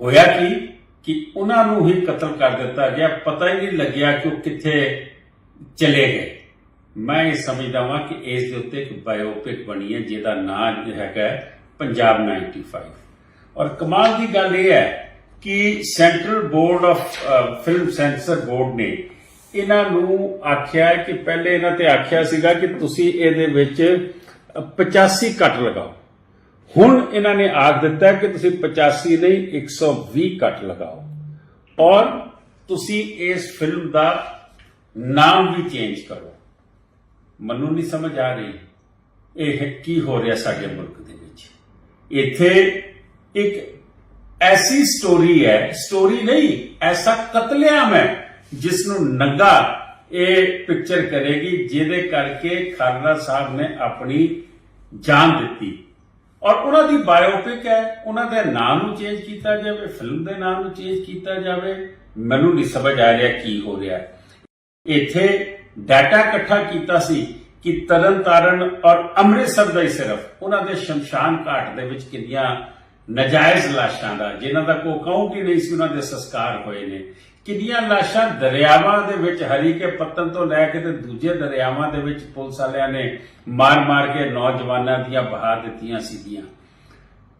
ਹੋਇਆ ਕੀ? ਕਿ ਉਹਨਾਂ ਨੂੰ ਹੀ ਕਤਲ ਕਰ ਦਿੱਤਾ ਗਿਆ। ਪਤਾ ਹੀ ਨਹੀਂ ਲੱਗਿਆ ਕਿ ਉਹ ਕਿੱਥੇ ਚਲੇ ਗਏ। ਮੈਂ ਇਹ ਸਮਝਦਾ ਹਾਂ ਕਿ ਇਸ ਦੇ ਉੱਤੇ ਇੱਕ ਬਾਇਓਪਿਕ ਬਣੀ ਹੈ ਜਿਹਦਾ ਨਾਮ ਹੈਗਾ ਪੰਜਾਬ 95 ਔਰ ਕਮਾਲ ਦੀ ਗੱਲ ਇਹ ਹੈ ਕਿ central board of film censor board ਨੇ ਇਹਨਾਂ ਨੂੰ ਆਖਿਆ ਕਿ ਪਹਿਲੇ ਇਹਨਾਂ ਤੇ ਆਖਿਆ ਸੀਗਾ ਕਿ ਤੁਸੀਂ ਇਹਦੇ ਵਿੱਚ ਅ, 85 ਕੱਟ ਲਗਾਓ। ਹੁਣ ਇਹਨਾਂ ਨੇ ਆਖ ਦਿੱਤਾ ਕਿ ਤੁਸੀਂ 85 ਨਹੀਂ 120 ਕੱਟ ਲਗਾਓ। ਔਰ ਤੁਸੀਂ ਇਸ ਫਿਲਮ ਦਾ ਨਾਮ ਵੀ ਚੇਂਜ ਕਰੋ। ਮੈਨੂੰ ਨਹੀਂ ਸਮਝ ਆ ਰਹੀ ਇਹ ਕੀ ਹੋ ਰਿਹਾ ਸਾਡੇ ਮੁਲਕ ਦੇ ਵਿੱਚ। ਇੱਥੇ ਇੱਕ ਐਸੀ ਸਟੋਰੀ ਹੈ ਸਟੋਰੀ ਨਹੀਂ, ਐਸਾ ਕਤਲੇਆਮ ਹੈ ਜਿਸ ਨੂੰ ਨੰਗਾ ਇਹ ਪਿਕਚਰ ਕਰੇਗੀ, ਜਿਹਦੇ ਕਰਕੇ ਖਾਲੜਾ ਸਾਹਿਬ ਨੇ ਆਪਣੀ ਜਾਨ ਦਿੱਤੀ। ਔਰ ਉਹਨਾਂ ਦੀ ਬਾਇਓਪਿਕ ਹੈ, ਉਹਨਾਂ ਦੇ ਨਾਮ ਨੂੰ ਚੇਂਜ ਕੀਤਾ ਜਾਵੇ ਫਿਲਮ ਦੇ ਨਾਮ ਨੂੰ ਚੇਂਜ ਕੀਤਾ ਜਾਵੇ, ਮੈਨੂੰ ਨਹੀਂ ਸਮਝ ਆ ਰਿਹਾ ਕੀ ਹੋ ਰਿਹਾ। ਇੱਥੇ ਡਾਟਾ ਇਕੱਠਾ ਕੀਤਾ ਸੀ ਕਿ ਤਰਨਤਾਰਨ ਔਰ ਅੰਮ੍ਰਿਤਸਰ ਦਾ ਹੀ ਸਿਰਫ, ਉਹਨਾਂ ਦੇ ਸ਼ਮਸ਼ਾਨ ਘਾਟ ਦੇ ਵਿੱਚ ਕਿੰਨੀਆਂ ਨਜਾਇਜ਼ ਲਾਸ਼ਾਂ ਦਾ, ਜਿਨ੍ਹਾਂ ਦਾ ਕੋਈ ਕਾਊਂਟ ਹੀ ਨਹੀਂ ਸੀ, ਉਹਨਾਂ ਦੇ ਸੰਸਕਾਰ ਹੋਏ ਨੇ। ਕਿੰਨੀਆਂ ਲਾਸ਼ਾਂ ਦਰਿਆਵਾਂ ਦੇ ਵਿੱਚ ਹਰੀਕੇ ਪੱਤਨ ਤੋਂ ਲੈ ਕੇ ਤੇ ਦੂਜੇ ਦਰਿਆਵਾਂ ਦੇ ਵਿੱਚ ਪੁਲਿਸ ਵਾਲਿਆਂ ਨੇ ਮਾਰ-ਮਾਰ ਕੇ ਨੌਜਵਾਨਾਂ ਦੀਆਂ ਬਹਾ ਦਿੱਤੀਆਂ ਸੀਗੀਆਂ।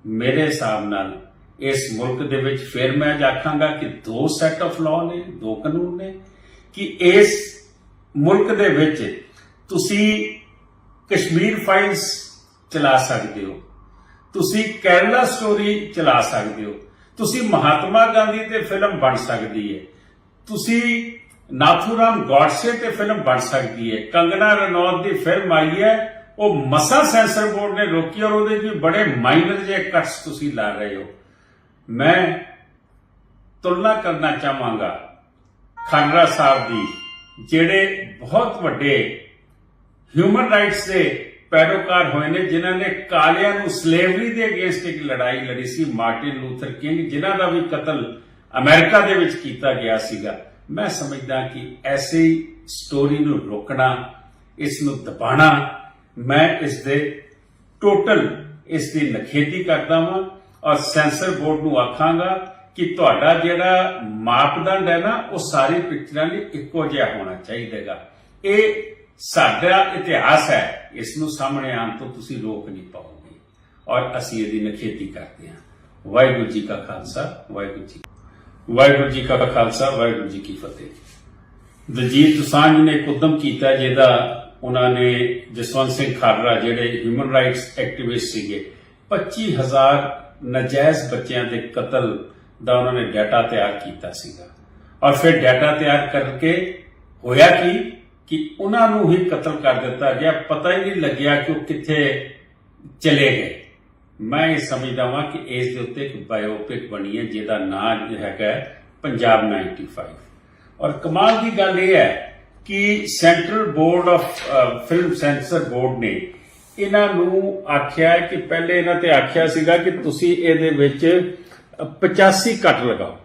ਮੇਰੇ ਹਿਸਾਬ ਨਾਲ ਇਸ ਮੁਲਕ ਦੇ ਵਿੱਚ ਫਿਰ ਮੈਂ ਆਖਾਂਗਾ ਕਿ ਦੋ ਸੈਟ ਆਫ ਲਾਅ ਨੇ, ਦੋ ਕਾਨੂੰਨ ਨੇ, ਕਿ ਇਸ ਮੁਲਕ ਦੇ ਵਿੱਚ ਤੁਸੀਂ ਕਸ਼ਮੀਰ ਫਾਈਲਸ ਚਲਾ ਸਕਦੇ ਹੋ। ਤੁਸੀਂ ਕੇਰਲਾ ਸਟੋਰੀ ਚਲਾ ਸਕਦੇ ਹੋ। ਤੁਸੀਂ ਮਹਾਤਮਾ ਗਾਂਧੀ ਤੇ ਫਿਲਮ ਬਣ ਸਕਦੀ ਹੈ ਤੁਸੀਂ ਨਾਥੂਰਾਮ ਗੌਡਸੇ ਤੇ ਫਿਲਮ ਬਣ ਸਕਦੀ ਹੈ ਕੰਗਨਾ ਰਣੌਤ ਦੀ ਫਿਲਮ ਆਈ ਹੈ ਉਹ ਮਸਾ ਸੈਂਸਰ ਬੋਰਡ ਨੇ ਰੋਕੀ ਔਰ ਉਹਦੇ ਵੀ ਬੜੇ ਮਾਈਨਰ ਜਿਹੇ ਕੱਟਸ ਤੁਸੀਂ ਲਾ ਰਹੇ ਹੋ। ਮੈਂ ਤੁਲਨਾ ਕਰਨਾ ਚਾਹਾਂਗਾ ਖਾਨਰਾ ਸਾਹਿਬ ਦੀ, ਜਿਹੜੇ ਬਹੁਤ ਵੱਡੇ ਹਿਊਮਨ ਰਾਈਟਸ ਦੇ ਪੈਰੋਕਾਰ ਹੋਏ ਨੇ, ਜਿਨ੍ਹਾਂ ਨੇ ਕਾਲਿਆਂ ਨੂੰ ਸਲੇਵਰੀ ਦੇ ਅਗੇਂਸਟ ਇੱਕ ਲੜਾਈ ਲੜੀ ਸੀ, ਮਾਰਟਿਨ ਲੂਥਰ ਕਿੰਗ, ਜਿਨ੍ਹਾਂ ਦਾ ਵੀ ਕਤਲ ਅਮਰੀਕਾ ਦੇ ਵਿੱਚ ਕੀਤਾ ਗਿਆ ਸੀਗਾ। ਮੈਂ ਸਮਝਦਾ ਕਿ ਐਸੀ ਸਟੋਰੀ ਨੂੰ ਰੋਕਣਾ, ਇਸ ਨੂੰ ਦਬਾਣਾ ਮੈਂ ਇਸ ਦੇ ਟੋਟਲ ਇਸ ਦੀ ਨਖੇਦੀ ਕਰਦਾ ਹਾਂ ਔਰ ਸੈਂਸਰ ਬੋਰਡ ਨੂੰ ਆਖਾਂਗਾ ਕਿ ਤੁਹਾਡਾ ਜਿਹੜਾ ਮਾਪਦੰਡ ਹੈ ਨਾ, ਉਹ ਸਾਰੀ ਪਿਕਚਰਾਂ ਲਈ ਇੱਕੋ ਜਿਹਾ ਹੋਣਾ ਚਾਹੀਦਾਗਾ। ਇਹ ਸਾਡਾ ਇਤਿਹਾਸ ਹੈ ਇਸ ਨੂੰ ਸਾਹਮਣੇ ਆਉਣ ਤੋਂ ਤੁਸੀਂ ਰੋਕ ਨਹੀਂ ਪਾਓਗੇ। ਔਰ ਅਸੀਂ ਇਹਦੀ ਨਖੇਦੀ ਕਰਦੇ ਹਾਂ। ਵਾਹਿਗੁਰੂ ਜੀ ਕਾ ਖਾਲਸਾ, ਵਾਹਿਗੁਰੂ ਜੀ ਵਾਹਿਗੁਰੂ ਜੀ ਕਾ ਖਾਲਸਾ, ਵਾਹਿਗੁਰੂ ਜੀ ਕੀ ਫਤਿਹ। ਦਲਜੀਤ ਦੋਸਾਂਝ ਨੇ ਇੱਕ ਉਦਮ ਕੀਤਾ ਜਿਹਦਾ ਉਹਨਾਂ ਨੇ ਜਸਵੰਤ ਸਿੰਘ ਖਾਲਰਾ ਜਿਹੜੇ ਹਿਊਮਨ ਰਾਈਟਸ ਐਕਟਿਵਿਸਟ ਸੀਗੇ 25000 ਨਜਾਇਜ਼ ਬੱਚਿਆਂ ਦੇ ਕਤਲ ਦਾ ਉਹਨਾਂ ਨੇ ਡਾਟਾ ਤਿਆਰ ਕੀਤਾ ਸੀਗਾ। ਔਰ ਫਿਰ ਡਾਟਾ ਤਿਆਰ ਕਰਕੇ ਹੋਇਆ ਕਿ? ਕਿ ਉਹਨਾਂ ਨੂੰ ਹੀ ਕਤਲ ਕਰ ਦਿੱਤਾ ਗਿਆ। ਪਤਾ ਹੀ ਨਹੀਂ ਲੱਗਿਆ ਕਿ ਉਹ ਕਿੱਥੇ ਚਲੇ ਗਏ। ਮੈਂ ਇਹ ਸਮਝਦਾ ਹਾਂ ਕਿ ਇਸ ਦੇ ਉੱਤੇ ਇੱਕ ਬਾਇਓਪਿਕ ਬਣੀ ਹੈ ਜਿਹਦਾ ਨਾਮ ਹੈਗਾ ਪੰਜਾਬ 95 ਔਰ ਕਮਾਲ ਦੀ ਗੱਲ ਇਹ ਹੈ ਕਿ central board of film censor board ਨੇ ਇਹਨਾਂ ਨੂੰ ਆਖਿਆ ਕਿ ਪਹਿਲੇ ਇਹਨਾਂ ਤੇ ਆਖਿਆ ਸੀਗਾ ਕਿ ਤੁਸੀਂ ਇਹਦੇ ਵਿੱਚ ਅ, 85 ਕੱਟ ਲਗਾਓ।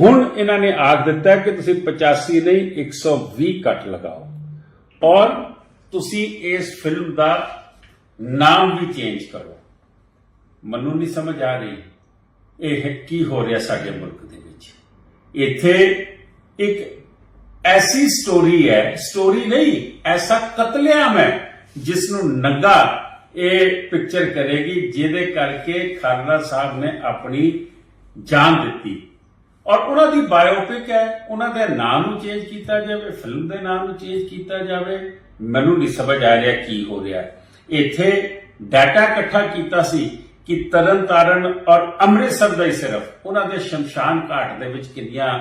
ਹੁਣ ਇਹਨਾਂ ਨੇ ਆਖ ਦਿੱਤਾ ਕਿ ਤੁਸੀਂ 85 ਨਹੀਂ 120 ਕੱਟ ਲਗਾਓ। ਔਰ ਤੁਸੀਂ ਇਸ ਫਿਲਮ ਦਾ ਨਾਮ ਵੀ ਚੇਂਜ ਕਰੋ। ਮੈਨੂੰ ਨਹੀਂ ਸਮਝ ਆ ਰਹੀ ਇਹ ਕੀ ਹੋ ਰਿਹਾ ਸਾਡੇ ਮੁਲਕ ਦੇ ਵਿੱਚ। ਇੱਥੇ ਇੱਕ ਐਸੀ ਸਟੋਰੀ ਹੈ ਸਟੋਰੀ ਨਹੀਂ, ਐਸਾ ਕਤਲੇਆਮ ਹੈ ਜਿਸ ਨੂੰ ਨੰਗਾ ਇਹ ਪਿਕਚਰ ਕਰੇਗੀ, ਜਿਹਦੇ ਕਰਕੇ ਖਾਲੜਾ ਸਾਹਿਬ ਨੇ ਆਪਣੀ ਜਾਨ ਦਿੱਤੀ। ਔਰ ਉਹਨਾਂ ਦੀ ਬਾਇਓਪਿਕ ਹੈ, ਉਹਨਾਂ ਦੇ ਨਾਮ ਨੂੰ ਚੇਂਜ ਕੀਤਾ ਜਾਵੇ ਫਿਲਮ ਦੇ ਨਾਮ ਨੂੰ ਚੇਂਜ ਕੀਤਾ ਜਾਵੇ, ਮੈਨੂੰ ਨਹੀਂ ਸਮਝ ਆ ਰਿਹਾ ਕੀ ਹੋ ਰਿਹਾ ਇੱਥੇ ਡਾਟਾ ਇਕੱਠਾ ਕੀਤਾ ਸੀ ਕਿ ਤਰਨਤਾਰਨ ਔਰ ਅੰਮ੍ਰਿਤਸਰ ਦਾ ਹੀ ਸਿਰਫ ਉਹਨਾਂ ਦੇ ਸ਼ਮਸ਼ਾਨ ਘਾਟ ਦੇ ਵਿੱਚ ਕਿੰਨੀਆਂ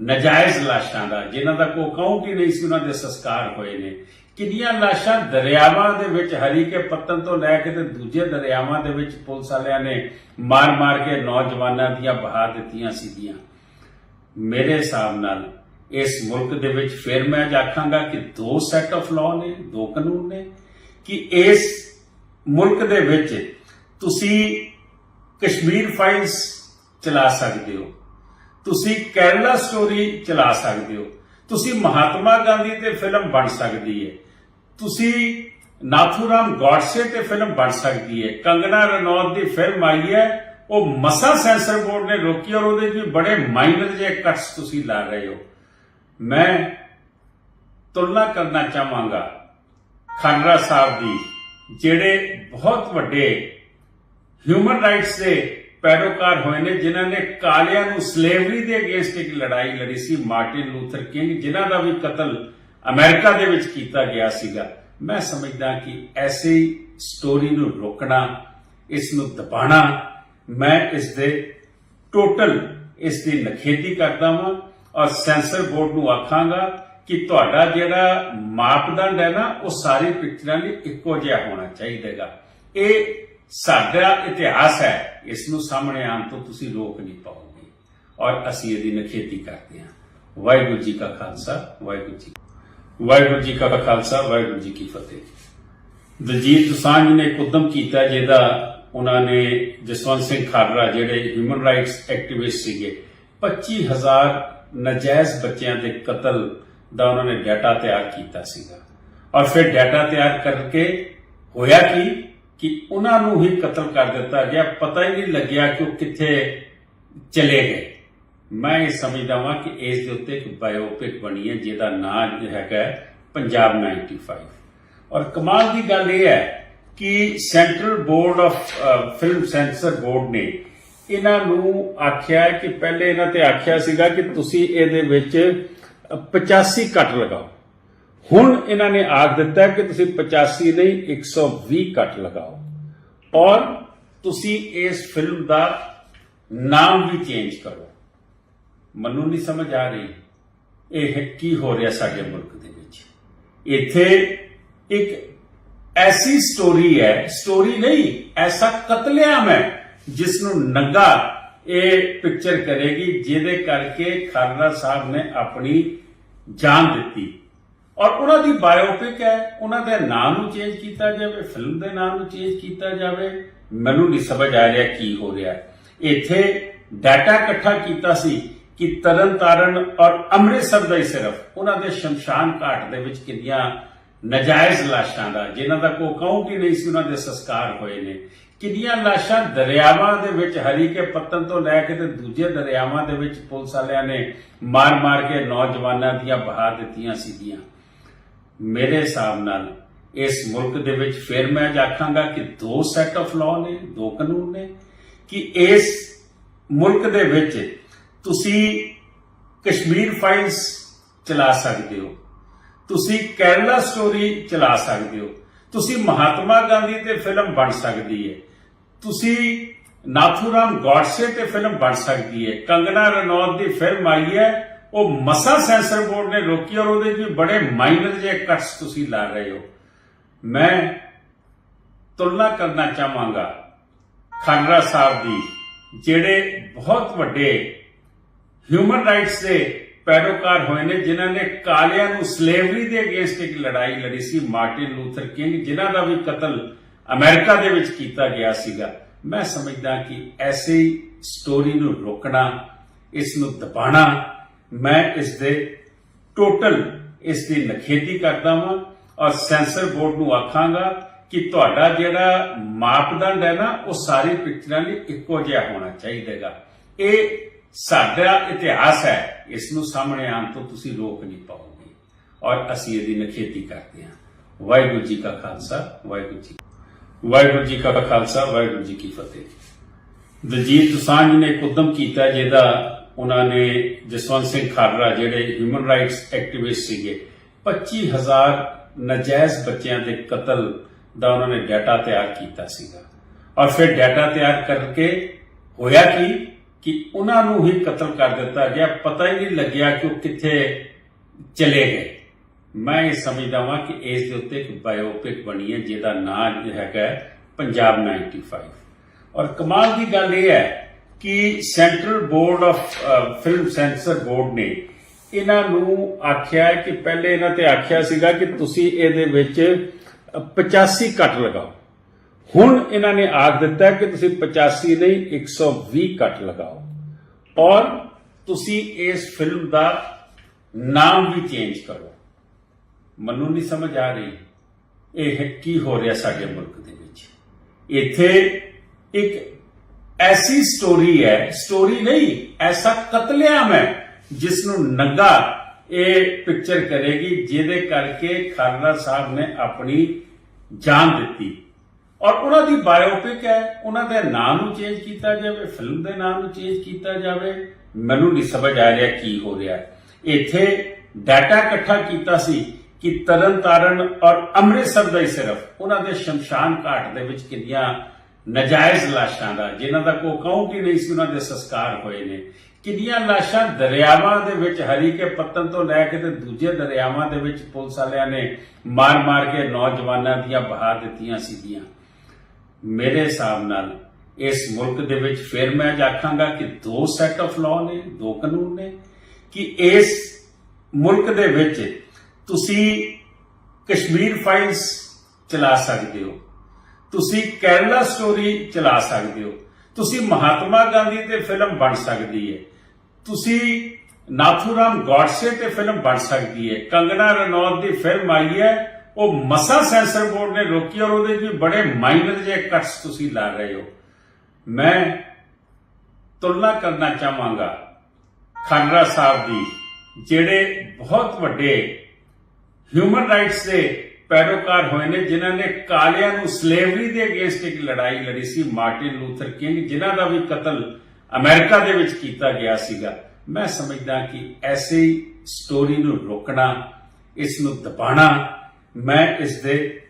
ਨਜਾਇਜ਼ ਲਾਸ਼ਾਂ ਦਾ, ਜਿਨ੍ਹਾਂ ਦਾ ਕੋਈ ਕਾਊਂਟ ਹੀ ਨਹੀਂ ਸੀ, ਉਹਨਾਂ ਦੇ ਸੰਸਕਾਰ ਹੋਏ ਨੇ। ਕਿੰਨੀਆਂ ਲਾਸ਼ਾਂ ਦਰਿਆਵਾਂ ਦੇ ਵਿੱਚ ਹਰੀ ਕੇ ਪੱਤਨ ਤੋਂ ਲੈ ਕੇ ਤੇ ਦੂਜੇ ਦਰਿਆਵਾਂ ਦੇ ਵਿੱਚ ਪੁਲਿਸ ਵਾਲਿਆਂ ਨੇ ਮਾਰ-ਮਾਰ ਕੇ ਨੌਜਵਾਨਾਂ ਦੀਆਂ ਬਹਾ ਦਿੱਤੀਆਂ ਸੀਗੀਆਂ। ਮੇਰੇ ਹਿਸਾਬ ਨਾਲ ਇਸ ਮੁਲਕ ਦੇ ਵਿੱਚ ਫਿਰ ਮੈਂ ਆਖਾਂਗਾ ਕਿ ਦੋ ਸੈਟ ਆਫ ਲਾਅ ਨੇ, ਦੋ ਕਾਨੂੰਨ ਨੇ, ਕਿ ਇਸ ਮੁਲਕ ਦੇ ਵਿੱਚ ਤੁਸੀਂ ਕਸ਼ਮੀਰ ਫਾਈਲਸ ਚਲਾ ਸਕਦੇ ਹੋ, ਤੁਸੀਂ ਕੇਰਲਾ ਸਟੋਰੀ ਚਲਾ ਸਕਦੇ ਹੋ, ਤੁਸੀਂ ਮਹਾਤਮਾ ਗਾਂਧੀ ਤੇ ਫਿਲਮ ਬਣ ਸਕਦੀ ਹੈ, ਤੁਸੀਂ ਨਾਥੂਰਾਮ ਗੋਡਸੇ ਤੇ ਫਿਲਮ ਬਣ ਸਕਦੀ ਹੈ ਕੰਗਨਾ ਰਣੌਤ ਦੀ ਫਿਲਮ ਆਈ ਹੈ ਉਹ ਮਸਾ ਸੈਂਸਰ ਬੋਰਡ ਨੇ ਰੋਕੀ ਔਰ ਉਹਦੇ ਵੀ ਬੜੇ ਮਾਈਨਰ ਜਿਹੇ ਕੱਟਸ ਤੁਸੀਂ ਲਾ ਰਹੇ ਹੋ। ਮੈਂ ਤੁਲਨਾ ਕਰਨਾ ਚਾਹਾਂਗਾ ਖਾਨਰਾ ਸਾਹਿਬ ਦੀ, ਜਿਹੜੇ ਬਹੁਤ ਵੱਡੇ ਹਿਊਮਨ ਰਾਈਟਸ ਦੇ ਪੈਰੋਕਾਰ ਹੋਏ ਨੇ, ਜਿਨ੍ਹਾਂ ਨੇ ਕਾਲਿਆਂ ਨੂੰ ਸਲੇਵਰੀ ਦੇ ਅਗੇਂਸਟ ਇੱਕ ਲੜਾਈ ਲੜੀ ਸੀ, ਮਾਰਟਿਨ ਲੂਥਰ ਕਿੰਗ, ਜਿਨ੍ਹਾਂ ਦਾ ਵੀ ਕਤਲ ਅਮਰੀਕਾ ਦੇ ਵਿੱਚ ਕੀਤਾ ਗਿਆ ਸੀਗਾ। ਮੈਂ ਸਮਝਦਾ ਕਿ ਐਸੀ ਸਟੋਰੀ ਨੂੰ ਰੋਕਣਾ, ਇਸ ਨੂੰ ਦਬਾਣਾ ਮੈਂ ਇਸ ਦੇ ਟੋਟਲ ਇਸ ਦੀ ਨਖੇਦੀ ਕਰਦਾ ਹਾਂ ਔਰ ਸੈਂਸਰ ਬੋਰਡ ਨੂੰ ਆਖਾਂਗਾ ਕਿ ਤੁਹਾਡਾ ਜਿਹੜਾ ਮਾਪਦੰਡ ਹੈ ਨਾ, ਉਹ ਸਾਰੀ ਪਿਕਚਰਾਂ ਲਈ ਇੱਕੋ ਜਿਹਾ ਹੋਣਾ ਚਾਹੀਦਾਗਾ। ਇਹ ਸਾਡਾ ਇਤਿਹਾਸ ਹੈ। ਇਸ ਨੂੰ ਸਾਹਮਣੇ ਆਉਣ ਤੋਂ ਤੁਸੀਂ ਰੋਕ ਨਹੀਂ ਪਾਓਗੇ। ਔਰ ਅਸੀਂ ਇਹਦੀ ਨਖੇਦੀ ਕਰਦੇ ਹਾਂ। ਵਾਹਿਗੁਰੂ ਜੀ ਕਾ ਖਾਲਸਾ, ਵਾਹਿਗੁਰੂ ਜੀ ਵਾਹਿਗੁਰੂ ਜੀ ਕਾ ਖਾਲਸਾ, ਵਾਹਿਗੁਰੂ ਜੀ ਕੀ ਫਤਿਹ। ਦਲਜੀਤ ਦੋਸਾਂਝ ਨੇ ਇੱਕ ਉਦਮ ਕੀਤਾ ਜਿਹਦਾ ਉਹਨਾਂ ਨੇ ਜਸਵੰਤ ਸਿੰਘ ਖਾਲੜਾ ਜਿਹੜੇ ਹਿਊਮਨ ਰਾਈਟਸ ਐਕਟਿਵਿਸਟ ਸੀਗੇ 25000 ਨਜਾਇਜ਼ ਬੱਚਿਆਂ ਦੇ ਕਤਲ ਦਾ ਉਹਨਾਂ ਨੇ ਡਾਟਾ ਤਿਆਰ ਕੀਤਾ ਸੀਗਾ। ਔਰ ਫਿਰ ਡਾਟਾ ਤਿਆਰ ਕਰਕੇ ਹੋਇਆ ਕੀ? ਕਿ ਉਹਨਾਂ ਨੂੰ ਹੀ ਕਤਲ ਕਰ ਦਿੱਤਾ ਗਿਆ। ਪਤਾ ਹੀ ਨਹੀਂ ਲੱਗਿਆ ਕਿ ਉਹ ਕਿੱਥੇ ਚਲੇ ਗਏ। ਮੈਂ ਇਹ ਸਮਝਦਾ ਹਾਂ ਕਿ ਇਸ ਦੇ ਉੱਤੇ ਇੱਕ ਬਾਇਓਪਿਕ ਬਣੀ ਹੈ, ਜਿਹਦਾ ਨਾਮ ਹੈਗਾ ਪੰਜਾਬ 95 ਔਰ ਕਮਾਲ ਦੀ ਗੱਲ ਇਹ ਹੈ ਕਿ central board of film censor board ਨੇ ਇਹਨਾਂ ਨੂੰ ਆਖਿਆ ਕਿ ਪਹਿਲੇ ਇਹਨਾਂ ਤੇ ਆਖਿਆ ਸੀਗਾ ਕਿ ਤੁਸੀਂ ਇਹਦੇ ਵਿੱਚ ਅ, 85 ਕੱਟ ਲਗਾਓ। ਹੁਣ ਇਹਨਾਂ ਨੇ ਆਖ ਦਿੱਤਾ ਕਿ ਤੁਸੀਂ 85 ਨਹੀਂ 120 ਕੱਟ ਲਗਾਓ। ਔਰ ਤੁਸੀਂ ਇਸ ਫਿਲਮ ਦਾ ਨਾਮ ਵੀ ਚੇਂਜ ਕਰੋ। ਮੈਨੂੰ ਨਹੀਂ ਸਮਝ ਆ ਰਹੀ ਇਹ ਕੀ ਹੋ ਰਿਹਾ ਸਾਡੇ ਮੁਲਕ ਦੇ ਵਿੱਚ। ਇੱਥੇ ਇੱਕ ਐਸੀ ਸਟੋਰੀ ਹੈ ਸਟੋਰੀ ਨਹੀਂ ਐਸਾ ਕਤਲੇਆਮ ਹੈ ਜਿਸ ਨੂੰ ਨੰਗਾ ਇਹ ਪਿਕਚਰ ਕਰੇਗੀ ਜਿਹਦੇ ਕਰਕੇ ਖਾਲੜਾ ਸਾਹਿਬ ਨੇ ਆਪਣੀ ਜਾਨ ਦਿੱਤੀ ਔਰ ਉਹਨਾਂ ਦੀ ਬਾਇਓਪਿਕ ਹੈ ਉਹਨਾਂ ਦੇ ਨਾਮ ਨੂੰ ਚੇਂਜ ਕੀਤਾ ਜਾਵੇ ਫਿਲਮ ਦੇ ਨਾਮ ਨੂੰ ਚੇਂਜ ਕੀਤਾ ਜਾਵੇ ਮੈਨੂੰ ਨਹੀਂ ਸਮਝ ਆ ਰਿਹਾ ਕੀ ਹੋ ਰਿਹਾ ਇੱਥੇ ਡਾਟਾ ਇਕੱਠਾ ਕੀਤਾ ਸੀ ਕਿ ਤਰਨਤਾਰਨ ਔਰ ਅੰਮ੍ਰਿਤਸਰ ਦਾ ਹੀ ਸਿਰਫ ਉਹਨਾਂ ਦੇ ਸ਼ਮਸ਼ਾਨ ਘਾਟ ਦੇ ਵਿੱਚ ਕਿੰਨੀਆਂ ਨਜਾਇਜ਼ ਲਾਸ਼ਾਂ ਦਾ, ਜਿਨ੍ਹਾਂ ਦਾ ਕੋਈ ਕਾਊਂਟ ਹੀ ਨਹੀਂ ਸੀ, ਉਹਨਾਂ ਦੇ ਸੰਸਕਾਰ ਹੋਏ ਨੇ। ਕਿੰਨੀਆਂ ਲਾਸ਼ਾਂ ਦਰਿਆਵਾਂ ਦੇ ਵਿੱਚ, ਹਰੀ ਕੇ ਪੱਤਨ ਤੋਂ ਲੈ ਕੇ ਤੇ ਦੂਜੇ ਦਰਿਆਵਾਂ ਦੇ ਵਿੱਚ ਪੁਲਿਸ ਵਾਲਿਆਂ ਨੇ ਮਾਰ-ਮਾਰ ਕੇ ਨੌਜਵਾਨਾਂ ਦੀਆਂ ਬਹਾ ਦਿੱਤੀਆਂ ਸੀਗੀਆਂ। ਮੇਰੇ ਹਿਸਾਬ ਨਾਲ ਇਸ ਮੁਲਕ ਦੇ ਵਿੱਚ ਫਿਰ ਮੈਂ ਅੱਜ ਆਖਾਂਗਾ ਕਿ ਦੋ ਸੈਟ ਆਫ ਲਾਅ ਨੇ, ਦੋ ਕਾਨੂੰਨ ਨੇ, ਕਿ ਇਸ ਮੁਲਕ ਦੇ ਵਿੱਚ ਤੁਸੀਂ ਕਸ਼ਮੀਰ ਫਾਈਲਸ ਚਲਾ ਸਕਦੇ ਹੋ। ਤੁਸੀਂ ਕੇਰਲਾ ਸਟੋਰੀ ਚਲਾ ਸਕਦੇ ਹੋ। ਤੁਸੀਂ ਮਹਾਤਮਾ ਗਾਂਧੀ ਤੇ ਫਿਲਮ ਬਣ ਸਕਦੀ ਹੈ। ਤੁਸੀਂ ਨਾਥੂਰਾਮ ਗੌਡਸੇ ਤੇ ਫਿਲਮ ਬਣ ਸਕਦੀ ਹੈ। ਕੰਗਨਾ ਰਣੌਤ ਦੀ ਫਿਲਮ ਆਈ ਹੈ। ਉਹ ਮਸਾ ਸੈਂਸਰ ਬੋਰਡ ਨੇ ਰੋਕੀ ਔਰ ਉਹਦੇ ਵੀ ਬੜੇ ਮਾਈਨਰ ਜਿਹੇ ਕੱਟਸ ਤੁਸੀਂ ਲਾ ਰਹੇ ਹੋ। ਮੈਂ ਤੁਲਨਾ ਕਰਨਾ ਚਾਹਾਂਗਾ ਖਾਨਰਾ ਸਾਹਿਬ ਦੀ, ਜਿਹੜੇ ਬਹੁਤ ਵੱਡੇ ਹਿਊਮਨ ਰਾਈਟਸ ਦੇ ਪੈਰੋਕਾਰ ਹੋਏ ਨੇ, ਜਿਨ੍ਹਾਂ ਨੇ ਕਾਲਿਆਂ ਨੂੰ ਸਲੇਵਰੀ ਦੇ ਅਗੇਂਸਟ ਇੱਕ ਲੜਾਈ ਲੜੀ ਸੀ, ਮਾਰਟਿਨ ਲੂਥਰ ਕਿੰਗ, ਜਿਨ੍ਹਾਂ ਦਾ ਵੀ ਕਤਲ ਅਮਰੀਕਾ ਦੇ ਵਿੱਚ ਕੀਤਾ ਗਿਆ ਸੀਗਾ। ਮੈਂ ਸਮਝਦਾ ਕਿ ਐਸੀ ਸਟੋਰੀ ਨੂੰ ਰੋਕਣਾ, ਇਸ ਨੂੰ ਦਬਾਣਾ, ਮੈਂ ਇਸ ਦੇ ਟੋਟਲ ਇਸ ਦੀ ਨਖੇਦੀ ਕਰਦਾ ਹਾਂ ਔਰ ਸੈਂਸਰ ਬੋਰਡ ਨੂੰ ਆਖਾਂਗਾ ਕਿ ਤੁਹਾਡਾ ਜਿਹੜਾ ਮਾਪਦੰਡ ਹੈ ਨਾ, ਉਹ ਸਾਰੀ ਪਿਕਚਰਾਂ ਲਈ ਇੱਕੋ ਜਿਹਾ ਹੋਣਾ ਚਾਹੀਦਾਗਾ। ਇਹ ਸਾਡਾ ਇਤਿਹਾਸ ਹੈ ਇਸ ਨੂੰ ਸਾਹਮਣੇ ਆਉਣ ਤੋਂ ਤੁਸੀਂ ਰੋਕ ਨਹੀਂ ਪਾਓਗੇ। ਔਰ ਅਸੀਂ ਇਹਦੀ ਨਖੇਦੀ ਕਰਦੇ ਹਾਂ। ਵਾਹਿਗੁਰੂ ਜੀ ਕਾ ਖਾਲਸਾ, ਵਾਹਿਗੁਰੂ ਜੀ ਵਾਹਿਗੁਰੂ ਜੀ ਕਾ ਖਾਲਸਾ, ਵਾਹਿਗੁਰੂ ਜੀ ਕੀ ਫਤਿਹ। ਦਲਜੀਤ ਦੋਸਾਂਝ ਨੇ ਇੱਕ ਉਦਮ ਕੀਤਾ ਜਿਹਦਾ ਉਹਨਾਂ ਨੇ ਜਸਵੰਤ ਸਿੰਘ ਖਾਲੜਾ ਜਿਹੜੇ ਹਿਊਮਨ ਰਾਈਟਸ ਐਕਟਿਵਿਸਟ ਸੀਗੇ 25000 ਨਜਾਇਜ਼ ਬੱਚਿਆਂ ਦੇ ਕਤਲ ਦਾ ਉਹਨਾਂ ਨੇ ਡਾਟਾ ਤਿਆਰ ਕੀਤਾ ਸੀਗਾ। ਔਰ ਫਿਰ ਡਾਟਾ ਤਿਆਰ ਕਰਕੇ ਹੋਇਆ ਕਿ? ਕਿ ਉਹਨਾਂ ਨੂੰ ਹੀ ਕਤਲ ਕਰ ਦਿੱਤਾ ਗਿਆ। ਪਤਾ ਹੀ ਨਹੀਂ ਲੱਗਿਆ ਕਿ ਉਹ ਕਿੱਥੇ ਚਲੇ ਗਏ। ਮੈਂ ਇਹ ਸਮਝਦਾ ਹਾਂ ਕਿ ਇਸ ਦੇ ਉੱਤੇ ਇੱਕ ਬਾਇਓਪਿਕ ਬਣੀ ਹੈ ਜਿਹਦਾ ਨਾਮ ਹੈਗਾ ਪੰਜਾਬ 95 ਔਰ ਕਮਾਲ ਦੀ ਗੱਲ ਇਹ ਹੈ ਕਿ central board of film censor board ਨੇ ਇਹਨਾਂ ਨੂੰ ਆਖਿਆ ਕਿ ਪਹਿਲੇ ਇਹਨਾਂ ਤੇ ਆਖਿਆ ਸੀਗਾ ਕਿ ਤੁਸੀਂ ਇਹਦੇ ਵਿੱਚ ਅ, 85 ਕੱਟ ਲਗਾਓ। ਹੁਣ ਇਹਨਾਂ ਨੇ ਆਖ ਦਿੱਤਾ ਕਿ ਤੁਸੀਂ 85 ਨਹੀਂ 120 ਕੱਟ ਲਗਾਓ। ਔਰ ਤੁਸੀਂ ਇਸ ਫਿਲਮ ਦਾ ਨਾਮ ਵੀ ਚੇਂਜ ਕਰੋ। ਮੈਨੂੰ ਨਹੀਂ ਸਮਝ ਆ ਰਹੀ ਇਹ ਕੀ ਹੋ ਰਿਹਾ ਸਾਡੇ ਮੁਲਕ ਦੇ ਵਿੱਚ। ਇੱਥੇ ਇੱਕ ਐਸੀ ਸਟੋਰੀ ਹੈ ਸਟੋਰੀ ਨਹੀਂ, ਐਸਾ ਕਤਲੇਆਮ ਹੈ ਜਿਸ ਨੂੰ ਨੰਗਾ ਇਹ ਪਿਕਚਰ ਕਰੇਗੀ, ਜਿਹਦੇ ਕਰਕੇ ਖਾਲੜਾ ਸਾਹਿਬ ਨੇ ਆਪਣੀ ਜਾਨ ਦਿੱਤੀ। ਔਰ ਉਹਨਾਂ ਦੀ ਬਾਇਓਪਿਕ ਹੈ, ਉਹਨਾਂ ਦੇ ਨਾਮ ਨੂੰ ਚੇਂਜ ਕੀਤਾ ਜਾਵੇ ਫਿਲਮ ਦੇ ਨਾਮ ਨੂੰ ਚੇਂਜ ਕੀਤਾ ਜਾਵੇ, ਮੈਨੂੰ ਨਹੀਂ ਸਮਝ ਆ ਰਿਹਾ ਕੀ ਹੋ ਰਿਹਾ ਇੱਥੇ ਡਾਟਾ ਇਕੱਠਾ ਕੀਤਾ ਸੀ ਕਿ ਤਰਨਤਾਰਨ ਔਰ ਅੰਮ੍ਰਿਤਸਰ ਦਾ ਹੀ ਸਿਰਫ, ਉਹਨਾਂ ਦੇ ਸ਼ਮਸ਼ਾਨ ਘਾਟ ਦੇ ਵਿੱਚ ਕਿੰਨੀਆਂ ਨਜਾਇਜ਼ ਲਾਸ਼ਾਂ ਦਾ, ਜਿਨ੍ਹਾਂ ਦਾ ਕੋਈ ਕਾਊਂਟ ਹੀ ਨਹੀਂ ਸੀ, ਉਹਨਾਂ ਦੇ ਸੰਸਕਾਰ ਹੋਏ ਨੇ। ਕਿੰਨੀਆਂ ਲਾਸ਼ਾਂ ਦਰਿਆਵਾਂ ਦੇ ਵਿੱਚ, ਹਰੀ ਕੇ ਪੱਤਨ ਤੋਂ ਲੈ ਕੇ ਤੇ ਦੂਜੇ ਦਰਿਆਵਾਂ ਦੇ ਵਿੱਚ ਪੁਲਿਸ ਵਾਲਿਆਂ ਨੇ ਮਾਰ-ਮਾਰ ਕੇ ਨੌਜਵਾਨਾਂ ਦੀਆਂ ਬਹਾ ਦਿੱਤੀਆਂ ਸੀਗੀਆਂ। ਮੇਰੇ ਹਿਸਾਬ ਨਾਲ ਇਸ ਮੁਲਕ ਦੇ ਵਿੱਚ ਫਿਰ ਮੈਂ ਅੱਜ ਆਖਾਂਗਾ ਕਿ ਦੋ ਸੈਟ ਆਫ ਲਾਅ ਨੇ, ਦੋ ਕਾਨੂੰਨ ਨੇ, ਕਿ ਇਸ ਮੁਲਕ ਦੇ ਵਿੱਚ ਤੁਸੀਂ ਕਸ਼ਮੀਰ ਫਾਈਲਸ ਚਲਾ ਸਕਦੇ ਹੋ, ਤੁਸੀਂ ਕੇਰਲਾ ਸਟੋਰੀ ਚਲਾ ਸਕਦੇ ਹੋ, ਤੁਸੀਂ ਮਹਾਤਮਾ ਗਾਂਧੀ ਤੇ ਫਿਲਮ ਬਣ ਸਕਦੀ ਹੈ, ਤੁਸੀਂ ਨਾਥੂਰਾਮ ਗੋਡਸੇ ਤੇ ਫਿਲਮ ਬਣ ਸਕਦੀ ਹੈ ਕੰਗਨਾ ਰਣੌਤ ਦੀ ਫਿਲਮ ਆਈ ਹੈ ਉਹ ਮਸਾ ਸੈਂਸਰ ਬੋਰਡ ਨੇ ਰੋਕੀ ਔਰ ਉਹਦੇ ਵੀ ਬੜੇ ਮਾਈਨਰ ਜਿਹੇ ਕੱਟਸ ਤੁਸੀਂ ਲਾ ਰਹੇ ਹੋ। ਮੈਂ ਤੁਲਨਾ ਕਰਨਾ ਚਾਹਾਂਗਾ ਖਾਲੜਾ ਸਾਹਿਬ ਦੀ, ਜਿਹੜੇ ਬਹੁਤ ਵੱਡੇ ਹਿਊਮਨ ਰਾਈਟਸ ਦੇ ਪੈਰੋਕਾਰ ਹੋਏ ਨੇ, ਜਿਨ੍ਹਾਂ ਨੇ ਕਾਲਿਆਂ ਨੂੰ ਸਲੇਵਰੀ ਦੇ ਅਗੇਂਸਟ ਇੱਕ ਲੜਾਈ ਲੜੀ ਸੀ, ਮਾਰਟਿਨ ਲੂਥਰ ਕਿੰਗ, ਜਿਨ੍ਹਾਂ ਦਾ ਵੀ ਕਤਲ ਅਮਰੀਕਾ ਦੇ ਵਿੱਚ ਕੀਤਾ ਗਿਆ ਸੀਗਾ। ਮੈਂ ਸਮਝਦਾ ਕਿ ਐਸੀ ਸਟੋਰੀ ਨੂੰ ਰੋਕਣਾ, ਇਸ ਨੂੰ ਦਬਾਣਾ ਮੈਂ ਇਸ ਦੇ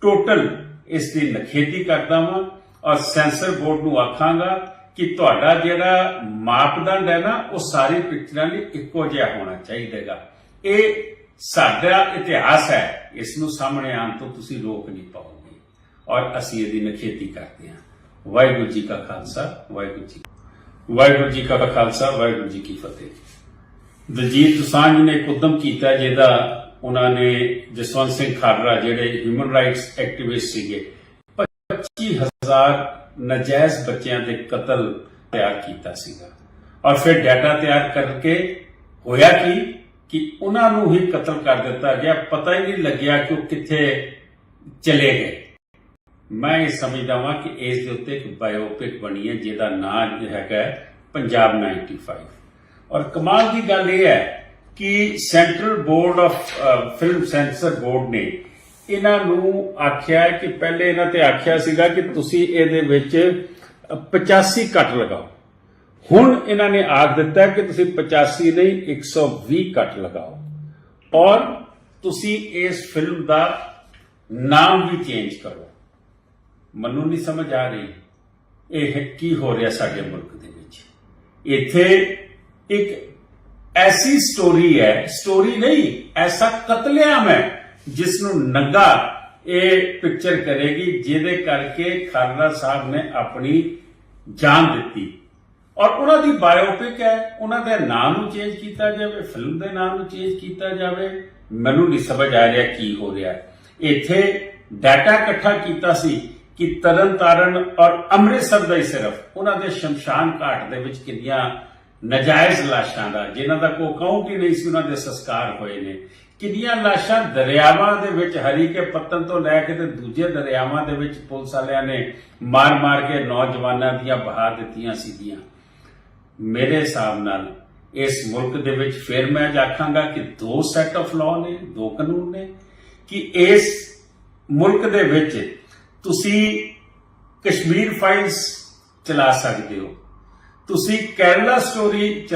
ਟੋਟਲ ਇਸ ਦੀ ਨਖੇਦੀ ਕਰਦਾ ਹਾਂ ਔਰ ਸੈਂਸਰ ਬੋਰਡ ਨੂੰ ਆਖਾਂਗਾ ਕਿ ਤੁਹਾਡਾ ਜਿਹੜਾ ਮਾਪਦੰਡ ਹੈ ਨਾ, ਉਹ ਸਾਰੀ ਪਿਕਚਰਾਂ ਲਈ ਇੱਕੋ ਜਿਹਾ ਹੋਣਾ ਚਾਹੀਦਾਗਾ। ਇਹ ਸਾਡਾ ਇਤਿਹਾਸ ਹੈ। ਇਸ ਨੂੰ ਸਾਹਮਣੇ ਆਉਣ ਤੋਂ ਤੁਸੀਂ ਰੋਕ ਨਹੀਂ ਪਾਓਗੇ। ਔਰ ਅਸੀਂ ਇਹਦੀ ਨਖੇਦੀ ਕਰਦੇ ਹਾਂ। ਵਾਹਿਗੁਰੂ ਜੀ ਕਾ ਖਾਲਸਾ, ਵਾਹਿਗੁਰੂ ਜੀ ਵਾਹਿਗੁਰੂ ਜੀ ਕਾ ਖਾਲਸਾ, ਵਾਹਿਗੁਰੂ ਜੀ ਕੀ ਫਤਿਹ। ਦਲਜੀਤ ਦੁਸਾਂਝ ਨੇ ਇੱਕ ਉਦਮ ਕੀਤਾ ਜਿਹਦਾ ਉਹਨਾਂ ਨੇ ਜਸਵੰਤ ਸਿੰਘ ਖਾਲੜਾ ਜਿਹੜੇ ਹਿਊਮਨ ਰਾਈਟਸ ਐਕਟਿਵਿਸਟ ਸੀਗੇ 25000 ਨਜਾਇਜ਼ ਬੱਚਿਆਂ ਦੇ ਕਤਲ ਤਿਆਰ ਕੀਤਾ ਸੀਗਾ। ਔਰ ਫਿਰ ਡਾਟਾ ਤਿਆਰ ਕਰਕੇ ਹੋਇਆ ਕੀ? ਕਿ ਉਹਨਾਂ ਨੂੰ ਹੀ ਕਤਲ ਕਰ ਦਿੱਤਾ ਗਿਆ। ਪਤਾ ਹੀ ਨਹੀਂ ਲੱਗਿਆ ਕਿ ਉਹ ਕਿੱਥੇ ਚਲੇ ਗਏ। ਮੈਂ ਇਹ ਸਮਝਦਾ ਹਾਂ ਕਿ ਇਸ ਦੇ ਉੱਤੇ ਇੱਕ ਬਾਇਓਪਿਕ ਬਣੀ ਹੈ, ਜਿਹਦਾ ਨਾਮ ਹੈਗਾ ਹੈ ਪੰਜਾਬ 95 ਔਰ ਕਮਾਲ ਦੀ ਗੱਲ ਇਹ ਹੈ ਕਿ central board of film censor board ਨੇ ਇਹਨਾਂ ਨੂੰ ਆਖਿਆ ਕਿ ਪਹਿਲੇ ਇਹਨਾਂ ਤੇ ਆਖਿਆ ਸੀਗਾ ਕਿ ਤੁਸੀਂ ਇਹਦੇ ਵਿੱਚ ਅ, 85 ਕੱਟ ਲਗਾਓ। ਹੁਣ ਇਹਨਾਂ ਨੇ ਆਖ ਦਿੱਤਾ ਕਿ ਤੁਸੀਂ 85 ਨਹੀਂ 120 ਕੱਟ ਲਗਾਓ। ਔਰ ਤੁਸੀਂ ਇਸ ਫਿਲਮ ਦਾ ਨਾਮ ਵੀ ਚੇਂਜ ਕਰੋ। ਮੈਨੂੰ ਨਹੀਂ ਸਮਝ ਆ ਰਹੀ। ਇਹ ਕੀ ਹੋ ਰਿਹਾ ਸਾਡੇ ਮੁਲਕ ਦੇ ਵਿੱਚ? ਇੱਥੇ ਇੱਕ ਐਸੀ ਸਟੋਰੀ ਹੈ ਸਟੋਰੀ ਨਹੀਂ ਐਸਾ ਕਤਲੇਆਮ ਹੈ ਜਿਸ ਨੂੰ ਨੰਗਾ ਇਹ ਪਿਕਚਰ ਕਰੇਗੀ ਜਿਹਦੇ ਕਰਕੇ ਖਾਲੜਾ ਸਾਹਿਬ ਨੇ ਆਪਣੀ ਜਾਨ ਦਿੱਤੀ ਔਰ ਉਹਨਾਂ ਦੀ ਬਾਇਓਪਿਕ ਹੈ ਉਹਨਾਂ ਦੇ ਨਾਮ ਨੂੰ ਚੇਂਜ ਕੀਤਾ ਜਾਵੇ ਫਿਲਮ ਦੇ ਨਾਮ ਨੂੰ ਚੇਂਜ ਕੀਤਾ ਜਾਵੇ ਮੈਨੂੰ ਨਹੀਂ ਸਮਝ ਆ ਰਿਹਾ ਕੀ ਹੋ ਰਿਹਾ ਇੱਥੇ ਡਾਟਾ ਇਕੱਠਾ ਕੀਤਾ ਸੀ ਕਿ ਤਰਨਤਾਰਨ ਔਰ ਅੰਮ੍ਰਿਤਸਰ ਦਾ ਹੀ ਸਿਰਫ ਉਹਨਾਂ ਦੇ ਸ਼ਮਸ਼ਾਨ ਘਾਟ ਦੇ ਵਿੱਚ ਕਿੰਨੀਆਂ ਨਜਾਇਜ਼ ਲਾਸ਼ਾਂ ਦਾ, ਜਿਨ੍ਹਾਂ ਦਾ ਕੋਈ ਕਾਊਂਟ ਹੀ ਨਹੀਂ ਸੀ, ਉਹਨਾਂ ਦੇ ਸੰਸਕਾਰ ਹੋਏ ਨੇ। ਕਿੰਨੀਆਂ ਲਾਸ਼ਾਂ ਦਰਿਆਵਾਂ ਦੇ ਵਿੱਚ ਹਰੀਕੇ ਪੱਤਨ ਤੋਂ ਲੈ ਕੇ ਤੇ ਦੂਜੇ ਦਰਿਆਵਾਂ ਦੇ ਵਿੱਚ ਪੁਲਿਸ ਵਾਲਿਆਂ ਨੇ ਮਾਰ-ਮਾਰ ਕੇ ਨੌਜਵਾਨਾਂ ਦੀਆਂ ਬਹਾ ਦਿੱਤੀਆਂ ਸੀਗੀਆਂ। ਮੇਰੇ ਹਿਸਾਬ ਨਾਲ ਇਸ ਮੁਲਕ ਦੇ ਵਿੱਚ ਫਿਰ ਮੈਂ ਅੱਜ ਆਖਾਂਗਾ ਕਿ ਦੋ ਸੈਟ ਆਫ ਲਾਅ ਨੇ, ਦੋ ਕਾਨੂੰਨ ਨੇ, ਕਿ ਇਸ ਮੁਲਕ ਦੇ ਵਿੱਚ ਤੁਸੀਂ ਕਸ਼ਮੀਰ ਫਾਈਲਸ ਚਲਾ ਸਕਦੇ ਹੋ। ਤੁਸੀਂ ਕੇਰਲਾ ਸਟੋਰੀ